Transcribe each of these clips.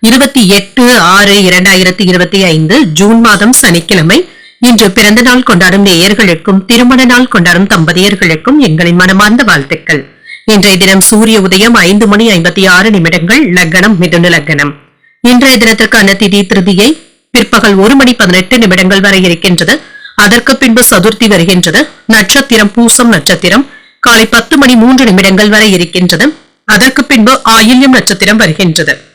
இருபத்தி எட்டு ஆறு இரண்டாயிரத்தி இருபத்தி ஐந்து ஜூன் மாதம் சனிக்கிழமை. இன்று பிறந்த நாள் கொண்டாடும் நேயர்களுக்கும் திருமண நாள் கொண்டாடும் தம்பதியர்களுக்கும் எங்களின் மனமார்ந்த வாழ்த்துக்கள். இன்றைய தினம் சூரிய உதயம் ஐந்து மணி ஐம்பத்தி ஆறு நிமிடங்கள் லக்னம் மிதுன லக்னம். இன்றைய தினத்திற்கான திதி திருதியை பிற்பகல் ஒரு மணி பதினெட்டு நிமிடங்கள் வரை இருக்கின்றது. அதற்கு பின்பு சதுர்த்தி வருகின்றது. நட்சத்திரம் பூசம் நட்சத்திரம் காலை பத்து மணி மூன்று நிமிடங்கள் வரை இருக்கின்றது. அதற்கு பின்பு ஆயில்யம் நட்சத்திரம் வருகின்றது.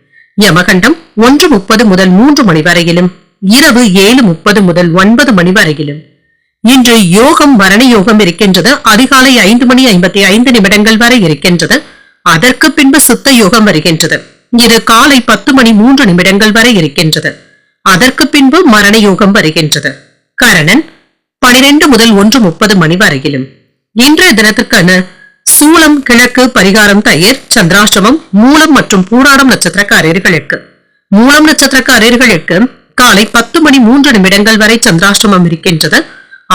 யமகண்டம் ஒன்று முப்பது முதல் மூன்று மணி வரையிலும் இரவு ஏழு முப்பது முதல் ஒன்பது மணி வரையிலும். இன்று யோகம் மரண யோகம் இருக்கின்றது. அதிகாலை ஐந்து மணி ஐம்பத்தி ஐந்து நிமிடங்கள் வரை இருக்கின்றது. அதற்கு பின்பு சுத்த யோகம் வருகின்றது. இது காலை பத்து மணி மூன்று நிமிடங்கள் வரை இருக்கின்றது. அதற்கு பின்பு மரண யோகம் வருகின்றது. கரணன் பனிரெண்டு முதல் ஒன்று முப்பது மணி வரையிலும். இன்றைய தினத்துக்கான சூலம் கிழக்கு பரிகாரம் தயிர் சந்திராஷ்டமம் மூலம் மற்றும் பூராடம் நட்சத்திரக்காரர்களுக்கு. மூலம் நட்சத்திரக்காரர்களுக்கு காலை பத்து மணி மூன்று நிமிடங்கள் வரை சந்திராஷ்டமம் இருக்கின்றது.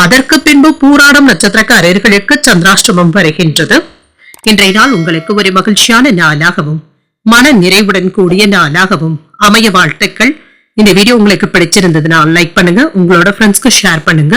அதற்கு பின்பு பூராடம் நட்சத்திரக்காரர்களுக்கு சந்திராஷ்டமம் வருகின்றது. இன்றைய நாள் உங்களுக்கு ஒரு மகிழ்ச்சியான நாளாகவும் மன நிறைவுடன் கூடிய நாளாகவும் அமைய வாழ்த்துக்கள். இந்த வீடியோ உங்களுக்கு பிடிச்சிருந்ததுனால் லைக் பண்ணுங்க உங்களோட ஃப்ரெண்ட்ஸ்க்கு ஷேர் பண்ணுங்க.